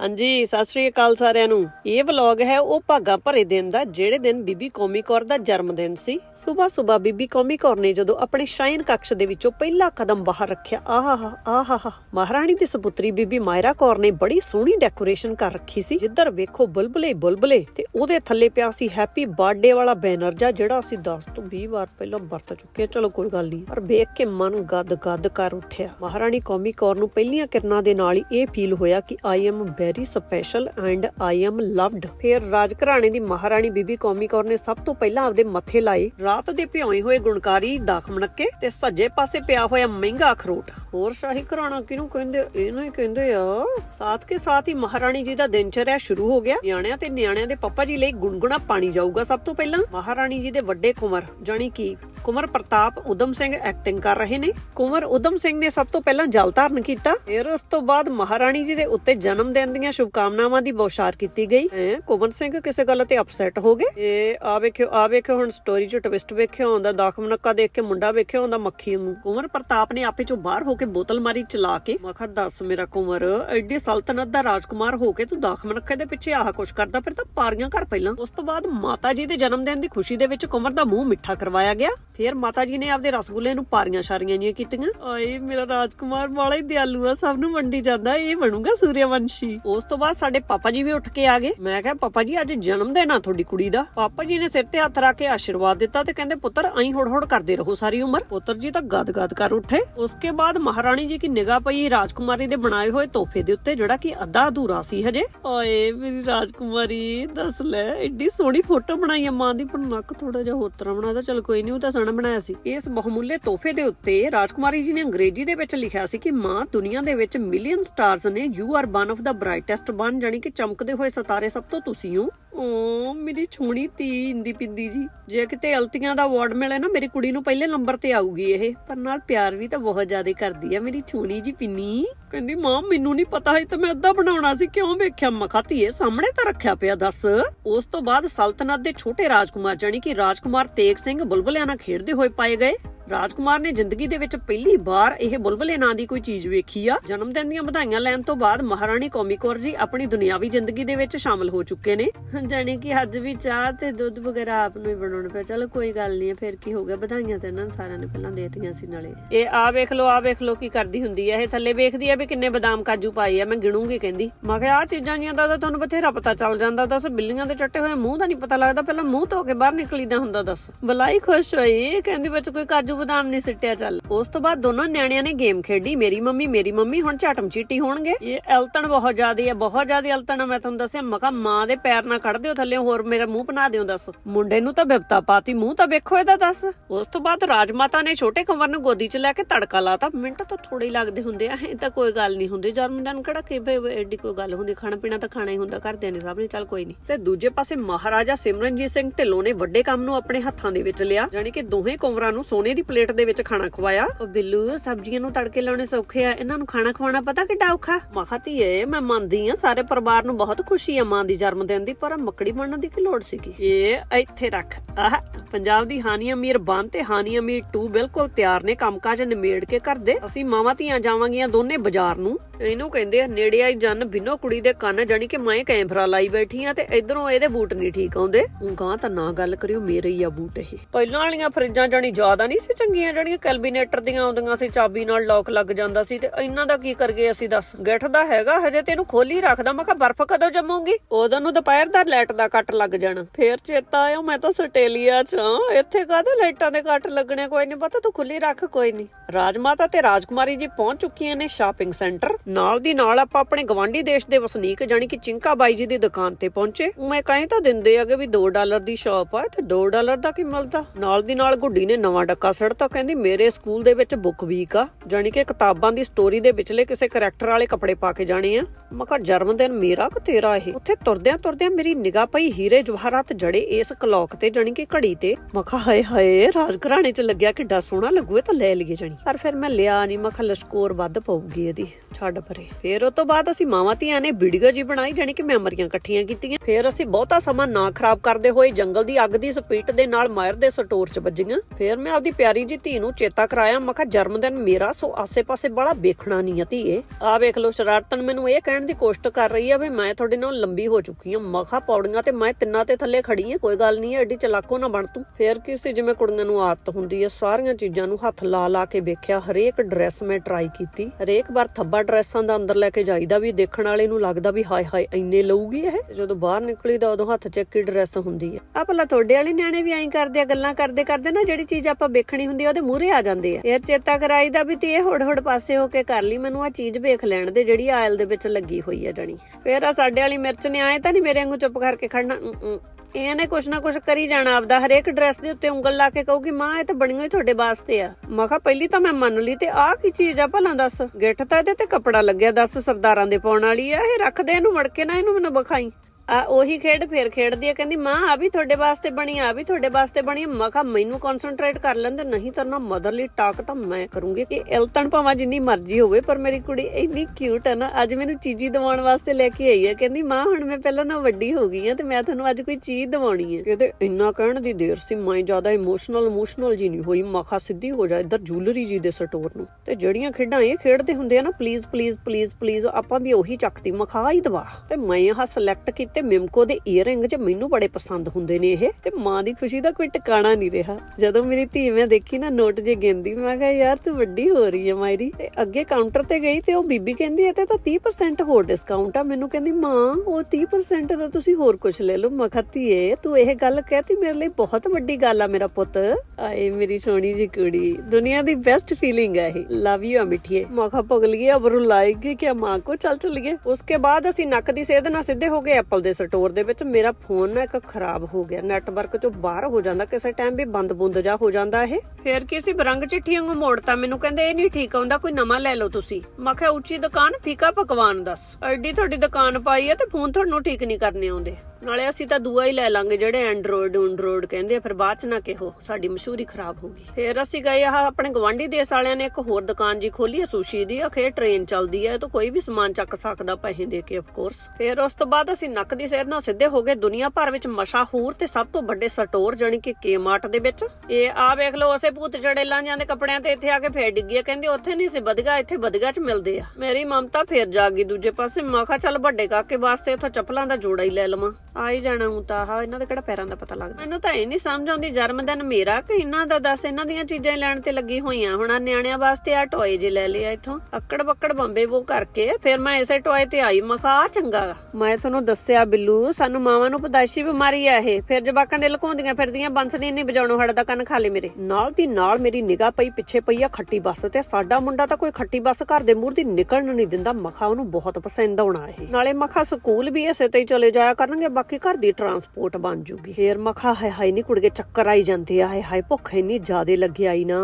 ਹਾਂਜੀ, ਸਤਿ ਸ੍ਰੀ ਅਕਾਲ ਸਾਰਿਆਂ ਨੂੰ। ਇਹ ਵਲੌਗ ਹੈ ਉਹ ਭਾਗਾ ਭਰੇ ਦਿਨ ਦਾ, ਜਿਹੜੇ ਦਿਨ ਬੀਬੀ ਕੌਮੀ ਕੌਰ ਦਾ ਜਨਮ ਦਿਨ ਸੀ। ਸਵੇਰ ਸਵੇਰ ਬੀਬੀ ਕੌਮੀ ਕੌਰ ਨੇ ਜਦੋਂ ਆਪਣੇ ਸ਼ਾਇਨ ਕਕਸ਼ ਦੇ ਵਿੱਚੋਂ ਪਹਿਲਾ ਕਦਮ ਬਾਹਰ ਰੱਖਿਆ, ਆਹਾਹਾ ਆਹਾਹਾ, ਮਹਾਰਾਣੀ ਦੀ ਸੁਪੁੱਤਰੀ ਬੀਬੀ ਮਾਇਰਾ ਕੌਰ ਨੇ ਬੜੀ ਸੋਹਣੀ ਡੈਕੋਰੇਸ਼ਨ ਕਰ ਰੱਖੀ ਸੀ। ਜਿੱਧਰ ਵੇਖੋ ਬੁਲਬਲੇ ਬੁਲਬਲੇ ਤੇ ਉਹਦੇ ਥੱਲੇ ਪਿਆ ਸੀ ਹੈਪੀ ਬਰਥਡੇ ਵਾਲਾ ਬੈਨਰ ਜਾਂ ਜਿਹੜਾ ਅਸੀਂ 10 ਤੋਂ 20 ਵਾਰ ਪਹਿਲਾਂ ਵਰਤ ਚੁੱਕੇ ਹਾਂ। ਚਲੋ ਕੋਈ ਗੱਲ ਨਹੀਂ। ਪਰ ਵੇਖ ਕੇ ਮਨ ਗਦ ਗੱਦ ਕਰ ਉੱਠਿਆ। ਮਹਾਰਾਣੀ ਕੌਮੀ ਕੌਰ ਨੂੰ ਪਹਿਲੀਆਂ ਕਿਰਨਾਂ ਦੇ ਨਾਲ ਹੀ ਇਹ ਫੀਲ ਹੋਇਆ ਕਿ I am very special and I am loved ਫਿਰ ਰਾਜ ਘਰਾਣੇ ਦੀ ਮਹਾਰਾਣੀ ਬੀਬੀ ਕੌਮੀ ਕੌਰ ਨੇ ਸਭ ਤੋਂ ਪਹਿਲਾਂ ਆਪਦੇ ਮੱਥੇ ਲਾਏ। ਰਾਤ ਦੇ ਭਿਉਏ ਹੋਏ ਗੁਣਕਾਰੀ ਦਾਖ ਤੇ ਸੱਜੇ ਪਾਸੇ ਪਿਆ ਹੋਇਆ ਮਹਿੰਗਾ ਅਖਰੋਟ। ਹੋਰ ਸ਼ਾਹੀ ਘਰਾਣਾ ਕਿਹਨੂੰ ਕਹਿੰਦੇ? ਇਹਨੂੰ ਹੀ ਕਹਿੰਦੇ ਆ। ਸਾਥ ਕੇ ਸਾਥ ਹੀ ਮਹਾਰਾਣੀ ਜੀ ਦਾ ਦਿਨਚਰਿਆ ਸ਼ੁਰੂ ਹੋ ਗਿਆ। ਨਿਆਣਿਆਂ ਤੇ ਨਿਆਣਿਆਂ ਦੇ ਪਪਾ ਜੀ ਲਈ ਗੁਣਗੁਣਾ ਪਾਣੀ ਜਾਊਗਾ ਸਭ ਤੋਂ ਪਹਿਲਾਂ। ਮਹਾਰਾਣੀ ਜੀ ਦੇ ਵੱਡੇ ਕੁੰਵਰ ਜਾਨੀ ਕਿ ਕੁੰਵਰ ਪ੍ਰਤਾਪ ਉਦਮ ਸਿੰਘ ਐਕਟਿੰਗ ਕਰ ਰਹੇ ਨੇ। ਕੁੰਵਰ ਉਦਮ ਸਿੰਘ ਨੇ ਸਭ ਤੋਂ ਪਹਿਲਾਂ ਜਲ ਧਾਰਨ ਕੀਤਾ। ਫਿਰ ਉਸ ਤੋਂ ਬਾਅਦ ਮਹਾਰਾਣੀ ਜੀ ਦੇ ਉੱਤੇ ਜਨਮ ਦਿਨ ਦੀਆਂ ਸ਼ੁਭਕਾਮਨਾਵਾਂ ਦੀ ਬੌਸ਼ਾਰ ਕੀਤੀ ਗਈ। ਹੈਂ, ਕੁੰਵਰ ਸਿੰਘ ਕਿਸੇ ਗੱਲ ਤੇ ਅਪਸੈਟ ਹੋ ਗਏ? ਇਹ ਆ ਵੇਖਿਓ ਆ ਵੇਖਿਓ ਹੁਣ ਸਟੋਰੀ 'ਚ ਟਵਿਸਟ ਵੇਖਿਓ ਹੁੰਦਾ ਦਾਖਮ ਨੱਕਾ ਦੇਖ ਕੇ ਮੁੰਡਾ ਵੇਖਿਓ ਹੁੰਦਾ ਮੱਖੀ ਨੂੰ ਕੁੰਵਰ ਪ੍ਰਤਾਪ ਨੇ ਆਪੇ ਚੋਂ ਬਾਹਰ ਹੋ ਕੇ ਬੋਤਲ ਮਾਰੀ ਚਲਾ ਕੇ। ਮੈਂ ਕਿਹਾ ਦੱਸ ਮੇਰਾ ਕੁੰਵਰ ਐਡੀ ਸਲਤਨਤ ਦਾ ਰਾਜਕੁਮਾਰ ਹੋ ਕੇ ਤੂੰ ਦਾਖਮ ਨੱਕੇ ਦੇ ਪਿੱਛੇ ਆਹ ਕੁਛ ਕਰਦਾ ਫਿਰ ਤਾਂ ਪਾਰੀਆਂ ਘਰ ਪਹਿਲਾਂ। ਉਸ ਤੋਂ ਬਾਅਦ ਮਾਤਾ ਜੀ ਦੇ ਜਨਮ ਦਿਨ ਦੀ ਖੁਸ਼ੀ ਦੇ ਵਿੱਚ ਕੁੰਵਰ ਦਾ ਮੂੰਹ ਮਿੱਠਾ ਕਰਵਾਇਆ ਗਿਆ। ਫਿਰ ਮਾਤਾ ਜੀ ਨੇ ਆਪਦੇ ਰਸਗੁੱਲੇ ਨੂੰ ਪਾਰੀਆਂ ਸ਼ਾਰੀਆਂ ਜੀਆਂ ਕੀਤੀਆਂ। ਓਏ ਮੇਰਾ ਰਾਜਕੁਮਾਰ ਵਾਲਾ ਹੀ ਦਿਆਲੂ ਆ ਸਭ ਨੂੰ ਵੰਡੀ ਜਾਂਦਾ ਇਹ ਬਣੂਗਾ ਸੂਰਿਆਵੰਸ਼ੀ ਉਸ ਤੋਂ ਬਾਅਦ ਸਾਡੇ ਪਾਪਾ ਜੀ ਵੀ ਉੱਠ ਕੇ ਆ ਗਏ। ਮੈਂ ਕਿਹਾ, ਪਾਪਾ ਜੀ, ਅੱਜ ਜਨਮ ਦਿਨ ਆ ਤੁਹਾਡੀ ਕੁੜੀ ਦਾ। ਪਾਪਾ ਜੀ ਨੇ ਸਿਰ ਤੇ ਹੱਥ ਰੱਖ ਕੇ ਆਸ਼ੀਰਵਾਦ ਦਿੱਤਾ ਤੇ ਕਹਿੰਦੇ, ਪੁੱਤਰ ਐਂ ਹੋੜ ਹੋੜ ਕਰਦੇ ਰਹੋ ਸਾਰੀ ਉਮਰ। ਪੁੱਤਰ ਜੀ ਤਾਂ ਗਦ ਗਦ ਕਰ ਉੱਠੇ। ਉਸਕੇ ਬਾਅਦ ਮਹਾਰਾਣੀ ਜੀ ਕੀ ਨਿਗਾਹ ਪਈ ਰਾਜਕੁਮਾਰੀ ਦੇ ਬਣਾਏ ਹੋਏ ਤੋਹਫੇ ਦੇ ਉੱਤੇ, ਜਿਹੜਾ ਕਿ ਅੱਧਾ ਅਧੂਰਾ ਸੀ ਹਜੇ। ਓਏ ਮੇਰੀ ਰਾਜਕੁਮਾਰੀ, ਦੱਸ ਲੈ ਐਡੀ ਸੋਹਣੀ ਫੋਟੋ ਬਣਾਈ ਆ ਮਾਂ ਦੀ, ਪਰ ਨੱਕ ਥੋੜਾ ਜਿਹਾ ਹੋਰ ਤਰ੍ਹਾਂ ਬਣਾਇਆ ਚਲ ਕੋਈ ਨਹੀਂ ਉਹ ਤਾਂ ਸੋਹਣਾ ਬਣਾਇਆ ਸੀ। ਇਸ ਬਹੁਮੁੱਲੇ ਤੋਹਫੇ ਦੇ ਉੱਤੇ ਰਾਜਕੁਮਾਰੀ ਜੀ ਨੇ ਅੰਗਰੇਜ਼ੀ ਦੇ ਵਿੱਚ ਲਿਖਿਆ ਸੀ ਕਿ ਮਾਂ ਦੁਨੀਆ ਦੇ ਵਿੱਚ ਮਿਲੀਅਨ ਸਟਾਰਸ ਨੇ you are one of the brightest one ਜਾਨੀ ਕਿ ਚਮਕਦੇ ਹੋਏ ਸਿਤਾਰੇ ਸਭ ਤੋਂ ਤੁਸੀਂ ਹੋ। ਓ ਮੇਰੀ ਛੋਣੀ ਧੀ ਇੰਦੀ ਪਿੰਦੀ ਜੀ। ਜੇ ਕਿਤੇ ਅਲਤੀਆਂ ਦਾ ਅਵਾਰਡ ਮਿਲੇ ਨਾ, ਮੇਰੀ ਕੁੜੀ ਨੂੰ ਪਹਿਲੇ ਨੰਬਰ ਤੇ ਆਊਗੀ ਇਹ। ਪਰ ਨਾਲ ਪਿਆਰ ਵੀ ਤਾਂ ਬਹੁਤ ਜ਼ਿਆਦਾ ਕਰਦੀ ਆ ਮੇਰੀ ਛੋਣੀ ਜੀ ਪਿੰਨੀ। ਕਹਿੰਦੀ, ਮਾਂ, ਮੈਨੂੰ ਨਹੀਂ ਪਤਾ ਹੈ ਤਾਂ ਮੈਂ ਅੱਧਾ ਬਣਾਉਣਾ ਸੀ। ਕਿਉਂ ਵੇਖਿਆ? ਮਖਾ ਧੀਏ, ਸਾਹਮਣੇ ਤਾਂ ਰੱਖਿਆ ਪਿਆ, ਦੱਸ। ਉਸ ਤੋਂ ਬਾਅਦ ਸਲਤਨਤ ਦੇ ਛੋਟੇ ਰਾਜਕੁਮਾਰ ਜਾਨੀ ਕਿ ਰਾਜਕੁਮਾਰ ਤੇਗ ਸਿੰਘ ਬੁਲਬੁਲਿਆਂ ਨਾਲ ਖੇਡਦੇ ਹੋਏ ਪਾਏ ਗਏ। ਰਾਜਕੁਮਾਰ ਨੇ ਜ਼ਿੰਦਗੀ ਦੇ ਵਿੱਚ ਪਹਿਲੀ ਵਾਰ ਇਹ ਬੁਲਬੁਲੇ ਨਾਂ ਦੀ ਕੋਈ ਚੀਜ਼ ਵੇਖੀ ਆ। ਜਨਮ ਦਿਨ ਦੀਆਂ ਵਧਾਈਆਂ ਲੈਣ ਤੋਂ ਬਾਅਦ ਮਹਾਰਾਣੀ ਕੌਮੀ ਕੌਰ ਜੀ ਆਪਣੀ ਦੁਨਿਆਵੀ ਜ਼ਿੰਦਗੀ ਦੇ ਵਿੱਚ ਸ਼ਾਮਲ ਹੋ ਚੁੱਕੇ ਨੇ। ਜਾਣੀ ਕਿ ਅੱਜ ਵੀ ਚਾਹ ਤੇ ਦੁੱਧ ਵਗੈਰਾ ਆਪ ਨੂੰ ਹੀ ਬਣਾਉਣਾ ਪਿਆ ਚਲੋ ਕੋਈ ਗੱਲ ਨਹੀਂ ਫਿਰ ਕੀ ਹੋ ਗਿਆ? ਵਧਾਈਆਂ ਤੇ ਇਹਨਾਂ ਨੂੰ ਸਾਰਿਆਂ ਨੇ ਪਹਿਲਾਂ ਦੇਤੀਆਂ ਸੀ ਨਾਲੇ। ਇਹ ਆ ਵੇਖ ਲਓ ਆ ਵੇਖ ਲਓ ਕੀ ਕਰਦੀ ਹੁੰਦੀ ਆ। ਇਹ ਥੱਲੇ ਵੇਖਦੀ ਆ ਵੀ ਕਿੰਨੇ ਬਦਾਮ ਕਾਜੂ ਪਾਏ ਆ ਮੈਂ ਗਿਣੂੰਗੀ ਕਹਿੰਦੀ। ਮੈਂ ਕਿਹਾ ਆ ਚੀਜ਼ਾਂ ਜੀਆਂ ਦਾ ਤਾਂ ਤੁਹਾਨੂੰ ਬਥੇਰਾ ਪਤਾ ਚੱਲ ਜਾਂਦਾ। ਦੱਸ ਬਿੱਲੀਆਂ ਦੇ ਚੱਟੇ ਹੋਏ ਮੂੰਹ ਦਾ ਨਹੀਂ ਪਤਾ ਲੱਗਦਾ। ਪਹਿਲਾਂ ਮੂੰਹ ਧੋ ਕੇ ਬਾਹਰ ਨਿਕਲੀਦਾ ਹੁੰਦਾ ਦੱਸ। ਬਲਾਈ ਖੁਸ਼ ਹੋਈ ਕਹਿੰਦੀ ਵਿੱਚ ਕੋਈ ਕਾਜੂ ਬਦਾਮ ਨਹੀਂ ਸਿੱਟਿਆ ਚੱਲ। ਉਸ ਤੋਂ ਬਾਅਦ ਦੋਨੋਂ ਨਿਆਣਿਆਂ ਨੇ ਗੇਮ ਖੇਡੀ। ਮੇਰੀ ਮੰਮੀ ਮੇਰੀ ਮੰਮੀ ਹੁਣ ਝਾਟਮ ਚੀਟੀ ਹੋਣਗੇ। ਇਹ ਐਲਤਣ ਬਹੁਤ ਜ਼ਿਆਦੀ ਹੈ ਬਹੁਤ ਜ਼ਿਆਦੀ ਐਲਤਣ ਆ, ਮੈਂ ਤੁਹਾਨੂੰ ਦੱਸਿਆ ਮਕਾ ਮਾਂ ਦੇ ਪੈਰ ਨਾ ਕੱਢ ਦਿਓ ਥੱਲੇ ਹੋਰ ਮੇਰਾ ਮੂੰਹ ਬਣਾ ਦਿਓ ਦੱਸ। ਮੁੰਡੇ ਨੂੰ ਤਾਂ ਬਿਪਤਾ ਪਾਤੀ ਮੂੰਹ ਤਾਂ ਵੇਖੋ ਇਹਦਾ ਦੱਸ। ਉਸ ਤੋਂ ਬਾਅਦ ਰਾਜਮਾਤਾ ਨੇ ਛੋਟੇ ਕੰਵਰ ਨੂੰ ਗੋਦੀ 'ਚ ਲੈ ਕੇ ਤੜਕਾ ਲਾਤਾ। ਮਿੰਟ ਤਾਂ ਥੋੜੇ ਹੀ ਲੱਗਦੇ ਹੁੰਦੇ ਆ ਇਹ ਤਾਂ ਕੋਈ ਗੱਲ ਨਹੀਂ ਹੁੰਦੀ। ਜਨਮ ਦਿਨ ਕਿਹੜਾ ਕਿ ਬਈ ਐਡੀ ਕੋਈ ਗੱਲ ਹੁੰਦੀ ਖਾਣਾ ਪੀਣਾ ਤਾਂ ਖਾਣਾ ਹੀ ਹੁੰਦਾ ਘਰਦਿਆਂ ਨੇ ਸਭ ਨੇ ਚੱਲ ਕੋਈ ਨਹੀਂ। ਤੇ ਦੂਜੇ ਪਾਸੇ ਮਹਾਰਾਜਾ ਸਿਮਰਨਜੀਤ ਸਿੰਘ ਢਿੱਲੋਂ ਨੇ ਵੱਡੇ ਕੰਮ ਨੂੰ ਆਪਣੇ ਹੱਥਾਂ ਦੇ ਵਿੱਚ ਲਿਆ। ਯਾਨੀ ਕਿ ਦੋਹੇ ਕੰਵਰਾਂ ਨੂੰ ਸੋਨੇ ਦੀ ਪਲੇਟ ਦੇ ਵਿੱਚ ਖਾਣਾ ਖਵਾਇਆ। ਉਹ ਬਿੱਲੂ ਸਬਜ਼ੀਆਂ ਨੂੰ ਤੜਕੇ ਲਾਉਣੇ ਸੌਖੇ ਆ। ਇਹਨਾਂ ਨੂੰ ਖਾਣਾ ਖਵਾਉਣਾ ਪਤਾ ਕਿੱਡਾ ਔਖਾ? ਮਖਾਤੀ ਏ ਮੈਂ ਮੰਨਦੀ ਆ ਸਾਰੇ ਪਰਿਵਾਰ ਨੂੰ ਬਹੁਤ ਖੁਸ਼ੀ ਆ ਮਾਂ ਦੀ ਜਨਮ ਦਿਨ ਦੀ ਪਰ ਮੱਕੜੀ ਬਣਨ ਦੀ ਕੀ ਲੋੜ ਸੀਗੀ? ਇਹ ਇੱਥੇ ਰੱਖ। ਆਹ ਪੰਜਾਬ ਦੀ ਹਾਨੀ ਅਮੀਰ ਬਨ ਤੇ ਹਾਨੀ ਅਮੀਰ 2 ਬਿਲਕੁਲ ਤਿਆਰ ਨੇ ਕੰਮਕਾਜ ਨਿਮੇੜ ਕੇ ਘਰ ਦੇ। ਅਸੀਂ ਮਾਵਾਂ ਧੀਆਂ ਜਾਵਾਂਗੀਆਂ ਦੋਨੇ ਬਾਜ਼ਾਰ ਨੂੰ। ਇਹਨੂੰ ਕਹਿੰਦੇ ਆ ਨੇੜੇ ਆਈ ਜਨ ਬਿਨੋ ਕੁੜੀ ਦੇ ਕੰਨ ਜਾਨੀ ਕਿ ਮੈਂ ਕੈਮਰਾ ਲਾਈ ਬੈਠੀ ਆ ਤੇ ਇਧਰੋਂ ਇਹਦੇ ਬੂਟ ਨਹੀਂ ਠੀਕ ਆਉਂਦੇ। ਗਾਂ ਤਾਂ ਨਾ ਗੱਲ ਕਰਿਓ ਮੇਰੇ ਹੀ ਆ ਬੂਟ ਇਹ। ਪਹਿਲਾਂ ਵਾਲੀਆਂ ਫਰਿੱਜਾਂ ਜਾਨੀ ਜ਼ਿਆਦਾ ਨਹੀਂ ਸੀ ਚੰਗੀਆਂ ਜਿਹੜੀਆਂ ਕੈਲਬੀਨੇਟਰ ਦੀਆਂ ਆਉਂਦੀਆਂ ਸੀ, ਚਾਬੀ ਨਾਲ ਲੌਕ ਲੱਗ ਜਾਂਦਾ ਸੀ ਤੇ ਇਹਨਾਂ ਦਾ ਕੀ ਕਰਗੇ ਅਸੀਂ ਦੱਸ। ਗਿੱਠ ਦਾ ਹੈਗਾ, ਹਜੇ ਤੇ ਇਹਨੂੰ ਖੋਲੀ ਰੱਖਦਾ। ਮੈਂ ਕਿਹਾ, ਬਰਫ਼ ਕਦੋਂ ਜੰਮੂਗੀ? ਉਦੋਂ ਨੂੰ ਦੁਪਹਿਰ ਦਾ ਲਾਈਟ ਦਾ ਕੱਟ ਲੱਗ ਜਾਣਾ। ਫੇਰ ਚੇਤਾ ਆਇਆ, ਮੈਂ ਤਾਂ ਆਸਟ੍ਰੇਲੀਆ ਚ ਇੱਥੇ ਕਾਹਦੇ ਲਾਈਟਾਂ ਦੇ ਕੱਟ ਲੱਗਣੇ? ਕੋਈ ਨਹੀਂ ਪਤਾ, ਤੂੰ ਖੁੱਲੀ ਰੱਖ, ਕੋਈ ਨਹੀਂ ਰਾਜਮਾਤਾ ਤੇ ਰਾਜਕੁਮਾਰੀ ਜੀ ਪਹੁੰਚ ਚੁੱਕੀਆਂ ਨੇ ਸ਼ਾਪਿੰਗ ਸੈਂਟਰ ਨਾਲ ਦੀ ਨਾਲ ਆਪਾਂ ਆਪਣੇ ਗਵਾਂਢੀ ਦੇਸ਼ ਦੇ ਵਸਨੀਕ ਜਾਨੀ ਕਿ ਚਿੰਕਾ ਬਾਈ ਜੀ ਦੀ ਦੁਕਾਨ ਤੇ ਪਹੁੰਚੇ। ਮੈਂ ਕਹੇ ਤਾਂ ਦਿੰਦੇ ਆਗੇ ਵੀ 2 ਡਾਲਰ ਦੀ ਸ਼ਾਪ ਆ, ਤੇ 2 ਡਾਲਰ ਦਾ ਕੀ ਮਿਲਦਾ? ਨਾਲ ਦੀ ਨਾਲ ਗੁੱਡੀ ਨੇ ਨਵਾਂ ਡੱਕਾ ਸੜਤਾ ਕਹਿੰਦੀ ਮੇਰੇ ਸਕੂਲ ਦੇ ਵਿੱਚ ਬੁੱਕ ਵੀਕ ਆ ਜਾਨੀ ਕਿ ਕਿਤਾਬਾਂ ਦੀ ਸਟੋਰੀ ਦੇ ਵਿਚਲੇ ਕਿਸੇ ਕਰੈਕਟਰ ਵਾਲੇ ਕੱਪੜੇ ਪਾ ਕੇ ਜਾਣੇ ਆ। ਮੈਂ ਕਿਹਾ, ਜਨਮ ਦਿਨ ਮੇਰਾ ਕਿ ਤੇਰਾ ਇਹ? ਉੱਥੇ ਤੁਰਦਿਆਂ ਤੁਰਦਿਆਂ ਮੇਰੀ ਨਿਗਾਹ ਪਈ, ਹੀਰੇ ਜਵਾਹਰਾਤ ਜੜੇ ਇਸ ਕਲੌਕ ਤੇ ਜਾਨੀ ਕਿ ਘੜੀ ਤੇ। ਮੈਂ ਕਿਹਾ, ਹਾਏ ਹਾਏ, ਰਾਜ ਘਰਾਣੇ ਚ ਲੱਗਿਆ ਕਿੱਡਾ ਸੋਹਣਾ ਲੱਗੂਏ ਤਾਂ ਲੈ ਲਈਏ ਜਾਨੀ ਪਰ ਫਿਰ ਮੈਂ ਲਿਆ ਨਹੀਂ ਮੈਂ ਕਿਹਾ ਲਸ਼ਕੋਰ ਵੱਧ ਪਊਗੀ ਇਹਦੀ, ਛੱਡ ਪਰੇ। ਫਿਰ ਉਹ ਤੋਂ ਬਾਅਦ ਅਸੀਂ ਮਾਵਾਂ ਧੀਆਂ ਨੇ ਵੀਡੀਓ ਜੀ ਬਣਾਈ ਜਾਨੀ ਕਿ ਮੈਮਰੀਆਂ ਇਕੱਠੀਆਂ ਕੀਤੀਆਂ। ਫਿਰ ਅਸੀਂ ਬਹੁਤਾ ਸਮਾਂ ਨਾ ਖਰਾਬ ਕਰਦੇ ਹੋਏ ਜੰਗਲ ਦੀ ਅੱਗ ਦੀ ਸਪੀਟ ਦੇ ਨਾਲ ਮਾਇਰ ਦੇ ਸਟੋਰ ਚ ਵੱਜੀਆਂ। ਫਿਰ ਮੈਂ ਆਪਦੀ ਪਿਆਰੀ ਜੀ ਧੀ ਨੂੰ ਚੇਤਾ ਕਰਾਇਆ। ਮੈਂ ਕਿਹਾ, ਜਨਮ ਦਿਨ ਮੇਰਾ, ਸੋ ਆਸੇ-ਪਾਸੇ ਬੜਾ ਵੇਖਣਾ ਨਹੀਂ ਆ ਧੀਏ। ਆ ਵੇਖ ਲੋ ਸ਼ਰਾਰਤਨ ਮੈਨੂੰ ਇਹ ਕਹਿਣ ਦੀ ਕੋਸ਼ਿਸ਼ ਕਰ ਰਹੀ ਆ ਵੀ ਮੈਂ ਤੁਹਾਡੇ ਨਾਲ ਲੰਬੀ ਹੋ ਚੁੱਕੀ ਆ ਮੈਂ ਕਿਹਾ, ਪੌੜੀਆਂ ਤੇ ਮੈਂ ਤਿੰਨਾਂ ਤੇ ਥੱਲੇ ਖੜੀ ਆ, ਕੋਈ ਗੱਲ ਨਹੀਂ ਐਡੀ ਚਲਾਕੋ ਨਾ ਬਣ ਤੂੰ। ਫੇਰ ਕੀ ਸੀ ਜਿਵੇਂ ਕੁੜੀਆਂ ਨੂੰ ਆਦਤ ਹੁੰਦੀ ਆ, ਸਾਰੀਆਂ ਚੀਜ਼ਾਂ ਨੂੰ ਹੱਥ ਲਾ ਲਾ ਕੇ ਵੇਖਿਆ। ਹਰੇਕ ਡਰੈਸ ਮੈਂ ਟਰਾਈ ਕੀਤੀ। ਹਰੇਕ ਵਾਰ ਥੱਬਾ ਡਰੈਸਾਂ ਦਾ ਅੰਦਰ ਲੈ ਕੇ ਜਾਈਦਾ ਵੀ, ਦੇਖਣ ਵਾਲੇ ਨੂੰ ਲੱਗਦਾ ਵੀ, ਹਾਏ ਹਾਏ, ਇੰਨੇ ਲਊਗੀ ਇਹ? ਜਦੋਂ ਬਾਹਰ ਨਿਕਲੀ ਨਿਕਲੀਦਾ, ਉਦੋਂ ਹੱਥ 'ਚ ਇੱਕ ਡਰੈਸ ਹੁੰਦੀ ਆ। ਆ ਭਲਾ ਤੁਹਾਡੇ ਵਾਲੇ ਨਿਆਣੇ ਵੀ ਐਂ ਕਰਦੇ ਆ, ਗੱਲਾਂ ਕਰਦੇ ਕਰਦੇ ਨਾ, ਜਿਹੜੀ ਚੀਜ਼ ਆਪਾਂ ਵੇਖਣੀ ਹੁੰਦੀ ਆ, ਉਹਦੇ ਮੂਹਰੇ ਆ ਜਾਂਦੇ ਆ। ਫੇਰ ਚੇਤਾ ਕਰਾਈਦਾ ਵੀ ਤੇ ਇਹ ਹੁੜ ਹੁੜ ਪਾਸੇ ਹੋ ਕੇ ਕਰ ਲਈ, ਮੈਨੂੰ ਆ ਚੀਜ਼ ਵੇਖ ਲੈਣ ਦੇ, ਜਿਹੜੀ ਆਇਲ ਦੇ ਵਿੱਚ ਲੱਗੀ ਹੋਈ ਆ ਜਣੀ। ਫੇਰ ਆ ਸਾਡੇ ਵਾਲੀ ਮਿਰਚ ਨੇ ਆਏ ਤਾਂ ਨਹੀਂ ਮੇਰੇ ਵਾਂਗੂ ਚੁੱਪ ਕਰਕੇ ਖੜਨਾ? ਇਹਨੇ ਕੁਛ ਨਾ ਕੁਛ ਕਰੀ ਜਾਣਾ ਆਪਦਾ, ਹਰੇਕ ਡਰੈਸ ਦੇ ਉੱਤੇ ਉਂਗਲ ਲਾ ਕੇ ਕਹੂਗੀ, ਮਾਂ, ਇਹ ਤਾਂ ਬਣੀਆਂ ਹੀ ਤੁਹਾਡੇ ਵਾਸਤੇ ਆ। ਮੈਂ ਕਿਹਾ, ਪਹਿਲੀ ਤਾਂ ਮੈਂ ਮੰਨ ਲਈ ਤੇ ਆਹ ਕੀ ਚੀਜ਼ ਆ ਭਲਾ ਦੱਸ? ਗਿੱਠ ਤਾਂ ਇਹਦੇ ਤੇ ਕੱਪੜਾ ਲੱਗਿਆ, ਦੱਸ ਸਰਦਾਰਾਂ ਦੇ ਪਾਉਣ ਵਾਲੀ ਆ, ਇਹ ਰੱਖਦੇ ਇਹਨੂੰ ਮੜ ਕੇ ਨਾ ਇਹਨੂੰ, ਮੈਨੂੰ ਵਿਖਾਈ। ਆ ਉਹੀ ਖੇਡ ਫੇਰ ਖੇਡਦੀ ਆ, ਕਹਿੰਦੀ ਮਾਂ ਆ ਵੀ ਤੁਹਾਡੇ ਵਾਸਤੇ ਬਣੀ, ਆ ਵੀ ਤੁਹਾਡੇ ਵਾਸਤੇ ਬਣੀ ਮੈਂ ਕਿਹਾ ਮੈਨੂੰ ਕਨਸੈਂਟਰੇਟ ਕਰ ਲੈਂਦੇ, ਨਹੀਂ ਤਾਂ ਨਾ ਮਦਰਲੀ ਟਾਕ ਤਾਂ ਮੈਂ ਕਰੂੰਗੀ ਕਿ ਇਲਤਣ ਭਾਵੇਂ ਜਿੰਨੀ ਮਰਜ਼ੀ ਹੋਵੇ, ਪਰ ਮੇਰੀ ਕੁੜੀ ਇੰਨੀ ਕਿਊਟ ਹੈ ਨਾ, ਅੱਜ ਮੈਨੂੰ ਚੀਜ਼ੀ ਦਿਵਾਉਣ ਵਾਸਤੇ ਲੈ ਕੇ ਆਈ ਹੈ ਕਹਿੰਦੀ ਮਾਂ, ਹੁਣ ਮੈਂ ਪਹਿਲਾਂ ਨਾ ਵੱਡੀ ਹੋ ਗਈ ਆ ਤੇ ਮੈਂ ਤੁਹਾਨੂੰ ਅੱਜ ਕੋਈ ਚੀਜ਼ ਦਿਵਾਉਣੀ ਹੈ ਕਹਿੰਦੇ ਇੰਨਾ ਕਹਿਣ ਦੀ ਦੇਰ ਸੀ, ਮੈਂ ਜ਼ਿਆਦਾ ਇਮੋਸ਼ਨਲ ਇਮੋਸ਼ਨਲ ਜੀ ਨਹੀਂ ਹੋਈ। ਮਖਾ ਸਿੱਧੀ ਹੋ ਜਾ, ਇੱਧਰ ਜੁਐਲਰੀ ਜੀ ਦੇ ਸਟੋਰ ਨੂੰ। ਤੇ ਜਿਹੜੀਆਂ ਖੇਡਾਂ ਇਹ ਖੇਡਦੇ ਹੁੰਦੇ ਆ ਨਾ ਪਲੀਜ਼ ਪਲੀਜ਼ ਪਲੀਜ਼ ਪਲੀਜ਼ ਆਪਾਂ ਵੀ ਉਹੀ ਚੱਕਤੀ ਮਖਾ ਹੀ ਦਵਾ। ਤੇ ਮੈਂ ਆਹ ਸਿਲੈਕਟ ਕੀਤੇ ਮਿਮਕੋ ਦੇ ਈਅਰਿੰਗ ਚ ਮੈਨੂੰ ਬੜੇ ਪਸੰਦ ਹੁੰਦੇ ਨੇ ਇਹ, ਤੇ ਮਾਂ ਦੀ ਖੁਸ਼ੀ ਦਾ ਕੋਈ ਟਿਕਾਣਾ ਨਹੀਂ ਰਿਹਾ। ਜਦੋਂ ਮੇਰੀ ਧੀ ਮੈਂ ਦੇਖੀ ਨਾ ਨੋਟ ਜੇ ਗਿਣਦੀ, ਮੈਂ ਕਿਹਾ, ਯਾਰ, ਤੂੰ ਵੱਡੀ ਹੋ ਰਹੀ ਹੈ ਮਾਇਰੀ। ਤੇ ਅੱਗੇ ਕਾਊਂਟਰ ਤੇ ਗਈ ਤੇ ਉਹ ਬੀਬੀ ਕਹਿੰਦੀ ਇਹ ਤੇ ਤਾਂ 30% ਹੋਰ ਡਿਸਕਾਊਂਟ ਆ। ਮੈਨੂੰ ਕਹਿੰਦੀ, ਮਾਂ, ਉਹ 30% ਦਾ ਤੁਸੀਂ ਹੋਰ ਕੁਝ ਲੈ ਲਓ। ਮੈਂ ਕਿਹਾ, ਧੀਏ, ਤੂੰ ਇਹ ਗੱਲ ਕਹਿਤੀ, ਮੇਰੇ ਲਈ ਬਹੁਤ ਵੱਡੀ ਗੱਲ ਆ ਮੇਰਾ ਪੁੱਤ। ਆਏ ਮੇਰੀ ਸੋਹਣੀ ਜੀ ਕੁੜੀ, ਦੁਨੀਆ ਦੀ ਬੈਸਟ ਫੀਲਿੰਗ ਹੈ ਇਹ। ਲਵ ਯੂ ਮਿੱਠੀਏ। ਮੌਕਾ ਕਿਹਾ ਪਗਲੀਏ ਅਬਰੂ ਲਾਏਗੀ ਕਿ ਮਾਂ ਕੋ? ਚੱਲ ਚਲੀਏ। ਉਸਕੇ ਬਾਅਦ ਅਸੀਂ ਨੱਕ ਦੀ ਸੇਧ ਨਾਲ ਸਿੱਧੇ ਹੋ ਗਏ ਐਪਲ ਦੇ ਸਟੋਰ ਦੇ ਵਿੱਚ ਮੇਰਾ ਫੋਨ ਨਾ ਇੱਕ ਖਰਾਬ ਹੋ ਗਿਆ। ਨੈਟਵਰਕ ਚੋਂ ਬਾਹਰ ਹੋ ਜਾਂਦਾ, ਕਿਸੇ ਟਾਈਮ ਵੀ ਬੰਦ ਬੁੰਦ ਜਾ ਹੋ ਜਾਂਦਾ ਇਹ। ਫੇਰ ਕੀ ਸੀ ਬਰੰਗ ਚਿੱਠੀ ਵਾਂਗੂ ਮੋੜਤਾ। ਮੈਨੂੰ ਕਹਿੰਦੇ, ਇਹ ਨਹੀਂ ਠੀਕ ਆਉਂਦਾ, ਕੋਈ ਨਵਾਂ ਲੈ ਲਓ ਤੁਸੀਂ। ਮੈਂ ਕਿਹਾ, ਉੱਚੀ ਦੁਕਾਨ, ਫੀਕਾ ਪਕਵਾਨ ਦੱਸ। ਐਡੀ ਤੁਹਾਡੀ ਦੁਕਾਨ ਪਾਈ ਹੈ ਤੇ ਫੋਨ ਤੁਹਾਨੂੰ ਠੀਕ ਨਹੀਂ ਕਰਨੇ ਆਉਂਦੇ। ਨਾਲੇ ਅਸੀਂ ਤਾਂ ਦੂਆ ਹੀ ਲੈ ਲਾਂਗੇ ਜਿਹੜੇ ਐਂਡਰੋਇਡ ਐਂਡਰੋਇਡ ਕਹਿੰਦੇ ਆ, ਫਿਰ ਬਾਅਦ ਚ ਨਾ ਕਿਹੋ, ਸਾਡੀ ਮਸ਼ਹੂਰੀ ਖਰਾਬ ਹੋ ਗਈ। ਫਿਰ ਅਸੀਂ ਗਏ ਆ ਆਪਣੇ ਗਵਾਂਢੀ ਦੇਸ਼ ਵਾਲਿਆਂ ਨੇ ਇੱਕ ਹੋਰ ਦੁਕਾਨ ਜੀ ਖੋਲੀ ਆ, ਸੁਸ਼ੀ ਦੀ ਅਖੇ ਟ੍ਰੇਨ ਚੱਲਦੀ ਆ, ਇਹ ਤਾਂ ਕੋਈ ਵੀ ਸਮਾਨ ਚੱਕ ਸਕਦਾ ਪੈਸੇ ਦੇ ਕੇ ਆਫ ਕੋਰਸ ਫਿਰ ਉਸ ਤੋਂ ਬਾਅਦ ਅਸੀਂ ਨੱਕ ਦੀ ਸੇਧ ਨਾਲ ਸਿੱਧੇ ਹੋ ਗਏ, ਦੁਨੀਆ ਭਰ ਵਿੱਚ ਮਸ਼ਹੂਰ ਤੇ ਸਭ ਤੋਂ ਵੱਡੇ ਸਟੋਰ ਜਾਣੀ ਕਿ ਕੇ-ਮਾਰਟ ਦੇ ਵਿੱਚ। ਇਹ ਆ ਵੇਖ ਲਓ, ਉਸੇ ਭੂਤ ਚੜੇਲਾਂ ਜਾਂਦੇ ਕੱਪੜਿਆਂ ਤੇ ਇੱਥੇ ਆ ਕੇ ਫੇਰ ਡਿੱਗੀ ਕਹਿੰਦੇ ਉੱਥੇ ਨਹੀਂ ਸੀ ਵਧਗਾ ਇੱਥੇ ਵਧਗਾ ਚ ਮਿਲਦੇ ਆ। ਮੇਰੀ ਮਮਤਾ ਫੇਰ ਜਾਗੀ ਦੂਜੇ ਪਾਸੇ, ਮੈਂ ਕਿਹਾ ਚੱਲ ਵੱਡੇ ਕਾਕੇ ਵਾਸਤੇ ਉੱਥੋਂ ਚੱਪਲਾਂ ਦਾ ਜੋੜਾ ਹੀ ਲੈ ਲਵਾਂ। ਆ ਹੀ ਜਾਣਾ ਹੂੰ ਤਾਂ, ਆਹ ਇਹਨਾਂ ਦੇ ਕਿਹੜਾ ਪੈਰਾਂ ਦਾ ਪਤਾ ਲੱਗਦਾ। ਮੈਨੂੰ ਤਾਂ ਇਹ ਨਹੀਂ ਸਮਝ ਆਉਂਦੀ ਜਨਮ ਦਿਨ ਮੇਰਾ ਕਿ ਇਹਨਾਂ ਦਾ ਦੱਸ, ਇਹਨਾਂ ਦੀਆਂ ਚੀਜ਼ਾਂ ਹੀ ਲੈਣ ਤੇ ਲੱਗੀ ਹੋਈਆਂ। ਹੁਣ ਆਹ ਨਿਆਣਿਆਂ ਵਾਸਤੇ ਆ ਟੋਏ ਜੇ ਲੈ ਲਿਆ ਇੱਥੋਂ। ਅੱਕੜ ਬੱਕੜ ਬੰਬੇ ਉਹ ਕਰਕੇ, ਫਿਰ ਮੈਂ ਇਸੇ ਟੋਏ ਤੇ ਆਈ। ਮੈਂ ਚੰਗਾ ਮੈਂ ਤੁਹਾਨੂੰ ਦੱਸਿਆ, ਬਿੱਲੂ, ਸਾਨੂੰ ਮਾਵਾਂ ਨੂੰ ਪਦਾਇਸ਼ੀ ਬਿਮਾਰੀ ਆ ਇਹ। ਫਿਰ ਜਵਾਕਾਂ ਦੇ ਲੁਕਾਉਂਦੀਆਂ ਫਿਰਦੀਆਂ ਬੰਸਣੀ ਨਹੀਂ ਵਜਾਉਣੋਂ ਹੜਦਾ ਕੰਨ ਖਾ ਲੇ ਮੇਰੇ। ਨਾਲ ਦੀ ਨਾਲ ਮੇਰੀ ਨਿਗਾਹ ਪਈ, ਪਿੱਛੇ ਪਈ ਆ ਖੱਟੀ ਬੱਸ ਤੇ। ਸਾਡਾ ਮੁੰਡਾ ਤਾਂ ਕੋਈ ਖੱਟੀ ਬੱਸ ਘਰ ਦੇ ਮੂਹਰ ਦੀ ਨਿਕਲਣ ਨਹੀਂ ਦਿੰਦਾ। ਮਖਾ ਉਹਨੂੰ ਬਹੁਤ ਪਸੰਦ ਆਉਣਾ ਇਹ। ਨਾਲੇ ਮਖਾ ਸਕੂਲ ਵੀ ਇਸੇ ਤੇ ਹੀ ਚਲੇ ਜਾਇਆ ਕਰਨਗੇ ਬਾਕੀ ਘਰ ਦੀ ਟਰਾਂਸਪੋਰਟ ਬਣ ਜੂਗੀ। ਫੇਰ ਮਖਾ, ਹਾਏ ਹਾਏ ਨਹੀਂ ਕੁੜਗੇ ਚੱਕਰ ਆਈ ਜਾਂਦੇ ਆ। ਹਾਏ ਹਾਏ, ਭੁੱਖ ਇੰਨੀ ਜ਼ਿਆਦੇ ਲੱਗੀ ਆਈ ਨਾ।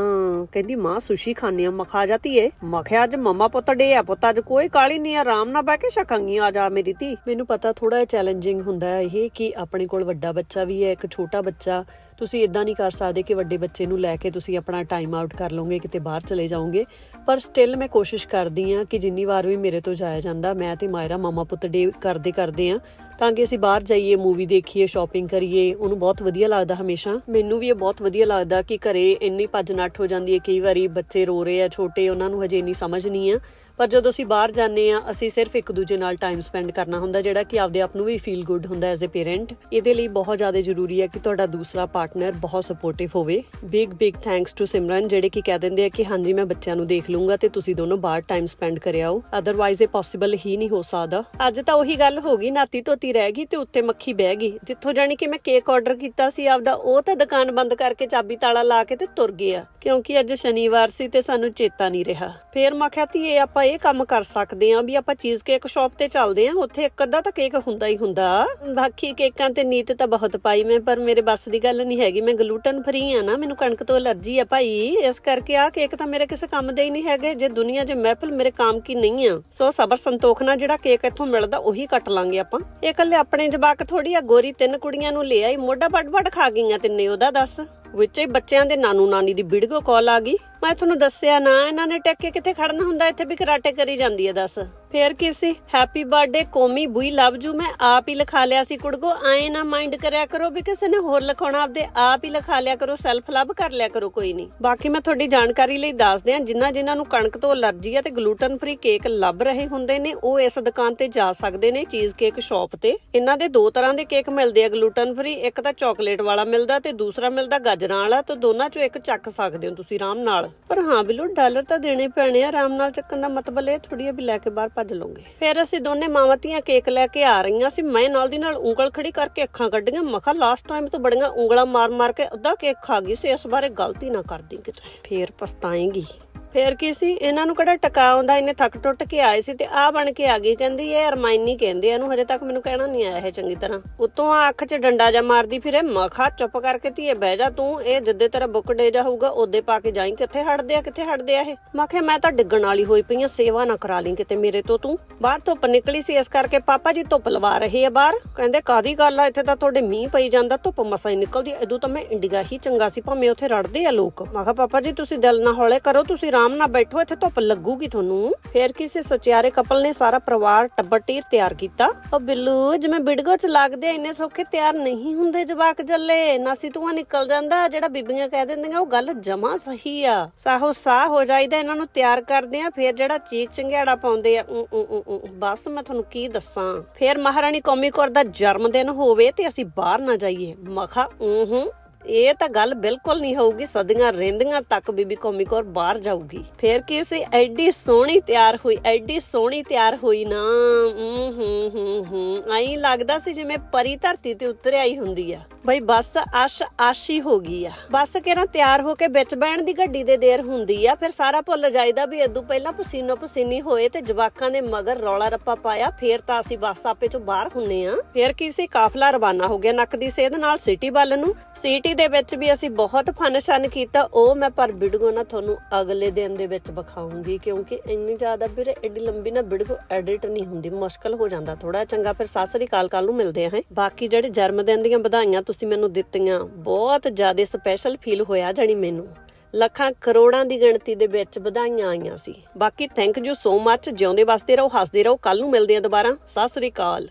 ਕਹਿੰਦੀ, ਮਾਂ, ਸੁਸ਼ੀ ਖਾਣੇ ਆ। ਮਖਾ ਜਾਤੀ ਏ ਮਖਿਆ, ਅੱਜ ਮਮਾ ਪੁੱਤ ਡੇ ਆ, ਪੁੱਤ, ਅੱਜ ਕੋਈ ਕਾਲੀ ਨਹੀਂ ਆਰਾਮ ਨਾਲ ਬਹਿ ਕੇ ਛਕਾਂਗੀ। ਆ ਜਾ ਮੇਰੀ ਧੀ। ਮੈਨੂੰ ਪਤਾ ਥੋੜਾ ਚੈਲੰਜਿੰਗ ਹੁੰਦਾ ਇਹ ਕਿ ਆਪਣੇ ਕੋਲ ਵੱਡਾ ਬੱਚਾ ਵੀ ਹੈ, ਇੱਕ ਛੋਟਾ ਬੱਚਾ। ਤੁਸੀਂ ਇਦਾਂ ਨਹੀਂ ਕਰ ਸਕਦੇ ਕਿ ਵੱਡੇ ਬੱਚੇ ਨੂੰ ਲੈ ਕੇ ਤੁਸੀਂ ਆਪਣਾ ਟਾਈਮ ਆਊਟ ਕਰ ਲਓਗੇ, ਕਿਤੇ ਬਾਹਰ ਚਲੇ ਜਾਓਗੇ। ਪਰ ਸਟਿਲ ਮੈਂ ਕੋਸ਼ਿਸ਼ ਕਰਦੀ ਆ ਕਿ ਜਿੰਨੀ ਵਾਰ ਵੀ ਮੇਰੇ ਤੋਂ ਜਾਇਆ ਜਾਂਦਾ, ਮੈਂ ਤੇ ਮਾਇਰਾ, ਮਾਮਾ ਪੁੱਤ ਡੇ ਕਰਦੇ ਕਰਦੇ ਆ ਤਾਂ ਕਿ ਅਸੀਂ ਬਾਹਰ ਜਾਈਏ ਮੂਵੀ ਦੇਖੀਏ ਸ਼ਾਪਿੰਗ ਕਰੀਏ, ਉਹਨੂੰ ਬਹੁਤ ਵਧੀਆ ਲੱਗਦਾ ਹਮੇਸ਼ਾ। ਮੈਨੂੰ ਵੀ ਇਹ ਬਹੁਤ ਵਧੀਆ ਲੱਗਦਾ ਕਿ ਘਰੇ ਇੰਨੀ ਭੱਜ ਨੱਠ ਹੋ ਜਾਂਦੀ ਹੈ, ਕਈ ਵਾਰੀ ਬੱਚੇ ਰੋ ਰਹੇ ਆ, ਛੋਟੇ, ਉਹਨਾਂ ਨੂੰ ਹਜੇ ਇੰਨੀ ਸਮਝ ਨਹੀਂ ਆ। ਪਰ ਜਦੋਂ ਅਸੀਂ ਬਾਹਰ ਜਾਂਦੇ ਆ ਅਸੀਂ ਸਿਰਫ ਇੱਕ ਦੂਜੇ ਨਾਲ ਟਾਈਮ ਸਪੈਂਡ ਕਰਨਾ ਹੁੰਦਾ, ਜਿਹੜਾ ਕਿ ਆਪਦੇ ਆਪ ਨੂੰ ਵੀ ਫੀਲ ਗੁੱਡ ਹੁੰਦਾ ਐਜ਼ ਅ ਪੇਰੈਂਟ ਇਹਦੇ ਲਈ ਬਹੁਤ ਜ਼ਿਆਦਾ ਜ਼ਰੂਰੀ ਹੈ ਕਿ ਤੁਹਾਡਾ ਦੂਸਰਾ ਪਾਰਟਨਰ ਬਹੁਤ ਸਪੋਰਟਿਵ ਹੋਵੇ। Big big thanks to Simran ਜਿਹੜੇ ਕਿ ਕਹਿ ਦਿੰਦੇ ਆ ਕਿ ਹਾਂਜੀ, ਮੈਂ ਬੱਚਿਆਂ ਨੂੰ ਦੇਖ ਲੂੰਗਾ ਤੇ ਤੁਸੀਂ ਦੋਨੋਂ ਬਾਹਰ ਟਾਈਮ ਸਪੈਂਡ ਕਰਿਆਓ ਅਦਰਵਾਈਜ਼ ਇਹ ਪੋਸੀਬਲ ਹੀ ਨਹੀਂ ਹੋ ਸਕਦਾ। ਅੱਜ ਤਾਂ ਉਹੀ ਗੱਲ ਹੋ ਗਈ, ਨਾਤੀ ਧੋਤੀ ਰਹਿ ਗਈ ਤੇ ਉੱਤੇ ਮੱਖੀ ਬਹਿ ਗਈ। ਜਿੱਥੋਂ ਜਾਣੀ ਕਿ ਮੈਂ ਕੇਕ ਆਰਡਰ ਕੀਤਾ ਸੀ ਆਪਦਾ, ਉਹ ਤਾਂ ਦੁਕਾਨ ਬੰਦ ਕਰਕੇ ਚਾਬੀ ਤਾਲਾ ਲਾ ਕੇ ਤੇ ਤੁਰ ਗਿਆ ਕਿਉਂਕਿ ਅੱਜ ਸ਼ਨੀਵਾਰ ਸੀ ਤੇ ਸਾਨੂੰ ਚੇਤਾ ਨਹੀਂ ਰਿਹਾ। ਫੇਰ ਮੈਂ ਕਿਹਾ, ਧੀਏ, ਆਪਾਂ ਇਹ ਕੰਮ ਕਰ ਸਕਦੇ ਆਂ ਵੀ ਆਪਾਂ ਚੀਜ਼ ਕੇਕ ਸ਼ਾਪ ਤੇ ਚੱਲਦੇ ਆਂ, ਉੱਥੇ ਇੱਕ ਅੱਧਾ ਤਾਂ ਕੇਕ ਹੁੰਦਾ ਹੀ ਹੁੰਦਾ। ਬਾਕੀ ਕੇਕਾਂ ਤੇ ਨੀਤ ਤਾਂ ਬਹੁਤ ਪਾਈ ਮੈਂ, ਪਰ ਮੇਰੇ ਬੱਸ ਦੀ ਗੱਲ ਨਹੀਂ ਹੈਗੀ, ਮੈਂ ਗਲੂਟਨ ਫਰੀ ਆ ਨਾ, ਮੈਨੂੰ ਕਣਕ ਤੋਂ ਅਲਰਜੀ ਆ ਭਾਈ। ਇਸ ਕਰਕੇ ਆ ਕੇਕ ਤਾਂ ਮੇਰੇ ਕਿਸੇ ਕੰਮ ਦੇ ਹੀ ਨਹੀਂ ਹੈਗੇ, ਜੇ ਦੁਨੀਆ 'ਚ ਮਹਿਫਲ ਮੇਰੇ ਕੰਮ ਕੀ ਨਹੀਂ ਆ। ਸੋ ਸਬਰ ਸੰਤੋਖ ਨਾਲ ਜਿਹੜਾ ਕੇਕ ਇੱਥੋਂ ਮਿਲਦਾ, ਉਹੀ ਕੱਟ ਲਾਂਗੇ ਆਪਾਂ। ਇਹ ਇਕੱਲੇ ਆਪਣੇ ਜਵਾਕ ਥੋੜੀ ਆ, ਗੋਰੀ ਤਿੰਨ ਕੁੜੀਆਂ ਨੂੰ ਲੈ ਆਈ ਮੋਢਾ ਵੱਡ ਵੱਡ ਖਾ ਗਈਆਂ ਤਿੰਨੇ, ਉਹਦਾ ਦੱਸ। ਵਿੱਚ ਬੱਚਿਆਂ ਦੇ ਨਾਨੂ ਨਾਨੀ ਦੀ ਵੀਡੀਓ ਕਾਲ ਆ ਗਈ। ਮੈਂ ਤੁਹਾਨੂੰ ਦੱਸਿਆ ਨਾ, ਇਹਨਾਂ ਨੇ ਟੱਕ ਕੇ ਕਿੱਥੇ ਖੜਨਾ ਹੁੰਦਾ, ਇੱਥੇ ਵੀ ਕਰਾਟੇ ਕਰੀ ਜਾਂਦੀ ਹੈ, ਦੱਸ। ਫੇਰ ਕੀ ਸੀ ਹੈਪੀ ਬਰਥਡੇ ਕੋਮੀ ਬੁਈ ਲਵ ਯੂ ਮੈਂ ਆਪ ਹੀ ਲਿਖਾ ਲਿਆ ਸੀ ਕੁੜਗੋ, ਆਏ ਨਾ ਮਾਈਂਡ ਕਰਿਆ ਕਰੋ ਵੀ ਕਿਸੇ ਨੇ ਹੋਰ ਲਿਖਾਉਣਾ ਆਪਦੇ ਆਪ ਹੀ ਲਿਖਾ ਲਿਆ ਕਰੋ ਸੈਲਫ ਲਵ ਕਰ ਲਿਆ ਕਰੋ ਕੋਈ ਨਹੀਂ। ਬਾਕੀ ਮੈਂ ਤੁਹਾਡੀ ਜਾਣਕਾਰੀ ਲਈ ਦੱਸ ਦਿਆਂ ਜਿਨ੍ਹਾਂ ਜਿਨ੍ਹਾਂ ਨੂੰ ਕਣਕ ਤੋਂ ਅਲਰਜੀ ਹੈ ਤੇ ਗਲੂਟਨ ਫ੍ਰੀ ਕੇਕ ਲੱਭ ਰਹੇ ਹੁੰਦੇ ਨੇ, ਉਹ ਇਸ ਦੁਕਾਨ ਤੇ ਜਾ ਸਕਦੇ ਨੇ ਚੀਜ਼ ਕੇਕ ਸ਼ਾਪ ਤੇ। ਇਹਨਾਂ ਦੇ ਦੋ ਤਰ੍ਹਾਂ ਦੇ ਕੇਕ ਮਿਲਦੇ ਆ ਗਲੂਟਨ ਫ੍ਰੀ ਇੱਕ ਤਾਂ ਚਾਕਲੇਟ ਵਾਲਾ ਮਿਲਦਾ ਤੇ ਦੂਸਰਾ ਮਿਲਦਾ ਗਾਜਰਾਂ ਵਾਲਾ, ਤੇ ਦੋਨਾਂ ਚੋਂ ਇੱਕ ਚੱਕ ਸਕਦੇ ਹੋ ਤੁਸੀਂ ਆਰਾਮ ਨਾਲ। ਪਰ ਹਾਂ ਬਿਲੋ, ਡਾਲਰ ਤਾਂ ਦੇਣੇ ਪੈਣੇ ਆ, ਆਰਾਮ ਨਾਲ ਚੱਕਣ ਦਾ ਮਤਲਬ ਇਹ ਥੋੜੀ ਆ ਵੀ ਲੈ ਕੇ ਬਾਹਰ ਭੱਜ ਲਓਗੇ ਫਿਰ ਅਸੀਂ ਦੋਨੇ ਮਾਵਾਂ ਧੀਆਂ ਕੇਕ ਲੈ ਕੇ ਆ ਰਹੀਆਂ ਸੀ। ਮੈਂ ਨਾਲ ਦੀ ਨਾਲ ਉਂਗਲ ਖੜੀ ਕਰਕੇ ਅੱਖਾਂ ਕੱਢੀਆਂ। ਮਖਾ ਲਾਸਟ ਟਾਈਮ ਤੋਂ ਬੜੀਆਂ ਉਂਗਲਾਂ ਮਾਰ ਮਾਰ ਕੇ ਅੱਧਾ ਕੇਕ ਖਾ ਗਈ ਸੀ। ਇਸ ਬਾਰੇ ਗਲਤੀ ਨਾ ਕਰਦੀ ਕਿਤੇ। ਫੇਰ ਪਛਤਾਏਂਗੀ। ਫੇਰ ਕੀ ਸੀ? ਇਹਨਾਂ ਨੂੰ ਕਿਹੜਾ ਟਕਾ ਆਉਂਦਾ ਇਹਨੇ ਥੱਕ ਟੁੱਟ ਕੇ ਆਏ ਸੀ ਤੇ ਆ ਬਣ ਕੇ ਆ ਗਈ। ਕਹਿੰਦੀ, ਇਹ ਅਰਮਾਇਨੀ ਕਹਿੰਦੇ ਇਹਨੂੰ ਹਜੇ ਤੱਕ ਮੈਨੂੰ ਕਹਿਣਾ ਨਹੀਂ ਆਇਆ ਇਹ ਚੰਗੀ ਤਰ੍ਹਾਂ। ਉਤੋਂ ਆ ਅੱਖ 'ਚ ਡੰਡਾ ਜਾ ਮਾਰਦੀ ਫਿਰੇ, ਮਖਾ ਚੁੱਪ ਕਰਕੇ ਧੀਏ, ਬਹਿ ਜਾ ਤੂੰ, ਇਹ ਜਿੱਦੇ ਤੇਰਾ ਬੁੱਕ ਡੇ ਜਾ ਹੋਊਗਾ ਉਹਦੇ ਪਾ ਕੇ ਜਾਈਂ। ਕਿੱਥੇ ਹਟਦੇ ਆ, ਕਿੱਥੇ ਹਟਦੇ ਆ ਇਹ? ਮੈਂ ਕਿਹਾ, ਮੈਂ ਤਾਂ ਡਿੱਗਣ ਵਾਲੀ ਹੋਈ ਪਈ ਆ, ਸੇਵਾ ਨਾ ਕਰਾ ਲਈ ਕਿਤੇ ਮੇਰੇ ਤੋਂ ਤੂੰ। ਬਾਹਰ ਧੁੱਪ ਨਿਕਲੀ ਸੀ, ਇਸ ਕਰਕੇ ਪਾਪਾ ਜੀ ਧੁੱਪ ਲਵਾ ਰਹੇ ਆ ਬਾਹਰ। ਕਹਿੰਦੇ ਕਾਦੀ ਗੱਲ ਆ, ਇੱਥੇ ਤਾਂ ਤੁਹਾਡੇ ਮੀਂਹ ਪਈ ਜਾਂਦਾ, ਧੁੱਪ ਮਸਾ ਹੀ ਨਿਕਲਦੀ ਆ। ਤਾਂ ਮੈਂ ਇੰਡੀਆ ਹੀ ਚੰਗਾ ਸੀ, ਭਾਵੇਂ ਉੱਥੇ ਰੜਦੇ ਆ ਲੋਕ। ਮੈਂ ਕਿਹਾ, ਪਾਪਾ ਜੀ, ਤੁਸੀਂ ਦਿਲ ਨਾ ਹੌਲੇ ਕਰੋ, ਤੁਸੀਂ ਆਰਾਮ ਨਾਲ ਬੈਠੋ, ਇੱਥੇ ਧੁੱਪ ਲੱਗੂਗੀ ਤੁਹਾਨੂੰ। ਫੇਰ ਕਿਸੇ ਸਚਿਆਰੇ ਕਪਲ ਨੇ ਸਾਰਾ ਪਰਿਵਾਰ ਟੱਬਰ ਟੀਰ ਤਿਆਰ ਕੀਤਾ। ਉਹ ਬਿੱਲੂ, ਜਿਵੇਂ ਬਿੜਗੋ ਚ ਲੱਗਦੇ ਇੰਨੇ ਸੌਖੇ ਤਿਆਰ ਨਹੀਂ ਹੁੰਦੇ ਜਵਾਕ ਜੱਲੇ। ਨਾਸੀ ਤੂੰ ਨਿਕਲ ਜਾਂਦਾ, ਜਿਹੜਾ ਬੀਬੀਆਂ ਕਹਿ ਦਿੰਦੀਆਂ, ਉਹ ਗੱਲ ਜਮਾ ਸਹੀ ਆ। ਸਾਹੋ ਸਾਹ ਹੋ ਜਾਈਦਾ, ਇਹਨਾਂ ਨੂੰ ਤਿਆਰ ਕਰਦੇ ਆ, ਫੇਰ ਜਿਹੜਾ ਚੀਕ ਚੰਗਿਆੜਾ ਪਾਉਂਦੇ ਆ ਬਸ ਮੈਂ ਤੁਹਾਨੂੰ ਕੀ ਦੱਸਾਂ। ਫੇਰ ਮਹਾਰਾਣੀ ਕੌਮੀ ਕੌਰ ਦਾ ਜਨਮ ਦਿਨ ਹੋਵੇ ਤੇ ਅਸੀਂ ਬਾਹਰ ਨਾ ਜਾਈਏ। ਮਖਾ ਊ ਹੂੰ। ਇਹ ਤਾਂ ਗੱਲ ਬਿਲਕੁਲ ਨਹੀਂ ਹੋਊਗੀ, ਸਦੀਆਂ ਰਹਿੰਦੀਆਂ ਤੱਕ ਬੀਬੀ ਕੌਮੀ ਕੌਰ ਬਾਹਰ ਜਾਊਗੀ। ਫੇਰ ਕੀ ਸੀ, ਐਡੀ ਸੋਹਣੀ ਤਿਆਰ ਹੋਈ, ਐਡੀ ਸੋਹਣੀ ਤਿਆਰ ਹੋਈ ਨਾ, ਹੂੰ ਹੂੰ ਹੂੰ ਹੂੰ ਆਈ ਲੱਗਦਾ ਸੀ ਜਿਵੇਂ ਪਰੀ ਧਰਤੀ ਤੇ ਉਤਰ ਆਈ ਹੁੰਦੀ ਆ। ਬਈ ਬਸ ਅਸ਼ ਆਸ਼ੀ ਹੋ ਗਈ ਆ। ਬੱਸ ਕਿਹੜਾ ਤਿਆਰ ਹੋ ਕੇ ਵਿੱਚ ਬਹਿਣ ਦੀ ਗੱਡੀ ਦੇ ਦੇਰ ਹੁੰਦੀ ਆ, ਫਿਰ ਸਾਰਾ ਭੁੱਲ ਜਾਈਦਾ ਵੀ ਇਦੋਂ ਪਹਿਲਾਂ ਪਸੀਨੋ ਪਸੀਨੀ ਹੋਏ ਤੇ ਜਵਾਕਾਂ ਦੇ ਮਗਰ ਰੌਲਾ ਰੱਪਾ ਪਾਇਆ, ਫੇਰ ਤਾਂ ਅਸੀਂ ਬੱਸ ਆਪੇ ਚੋਂ ਬਾਹਰ ਹੁੰਨੇ ਆ। ਫੇਰ ਕੀ ਸੀ, ਕਾਫਲਾ ਰਵਾਨਾ ਹੋ ਗਿਆ ਨੱਕ ਦੀ ਸੇਧ ਨਾਲ ਸਿਟੀ ਵੱਲ ਨੂੰ। ਸਿਟੀ ਦੇ ਵਿੱਚ ਵੀ ਅਸੀਂ ਬਹੁਤ ਫਨ ਸ਼ਨ ਕੀਤਾ, ਉਹ ਮੈਂ ਪਰ ਵੀਡੀਓ ਨਾ ਤੁਹਾਨੂੰ ਅਗਲੇ ਦਿਨ ਦੇ ਵਿੱਚ ਵਿਖਾਉਂਗੀ, ਕਿਉਂਕਿ ਇੰਨੀ ਜ਼ਿਆਦਾ ਵੀਰੇ ਐਡੀ ਲੰਬੀ ਨਾ ਵੀਡੀਓ ਐਡਿਟ ਨਹੀਂ ਹੁੰਦੀ, ਮੁਸ਼ਕਲ ਹੋ ਜਾਂਦਾ ਥੋੜਾ ਚੰਗਾ ਫਿਰ ਸਤਿ ਸ੍ਰੀ ਅਕਾਲ ਕੱਲ ਨੂੰ ਮਿਲਦੇ ਆਂ ਬਾਕੀ ਜਿਹੜੇ ਜਨਮ ਦਿਨ ਦੀਆਂ ਵਧਾਈਆਂ ਤੁਸੀਂ ਮੈਨੂੰ ਦਿੱਤੀਆਂ। ਬਹੁਤ ਜ਼ਿਆਦਾ ਸਪੈਸ਼ਲ ਫੀਲ ਹੋਇਆ ਜਾਣੀ ਮੈਨੂੰ। ਲੱਖਾਂ ਕਰੋੜਾਂ ਦੀ ਗਿਣਤੀ ਦੇ ਵਿੱਚ ਵਧਾਈਆਂ ਆਈਆਂ ਸੀ। ਬਾਕੀ ਥੈਂਕ ਯੂ ਸੋ ਮੱਚ ਜਿਉਂਦੇ ਵਸਦੇ ਰਹੋ, ਹੱਸਦੇ ਰਹੋ। ਕੱਲ ਨੂੰ ਮਿਲਦੇ ਆ ਦੁਬਾਰਾ। ਸਤਿ ਸ੍ਰੀ ਅਕਾਲ।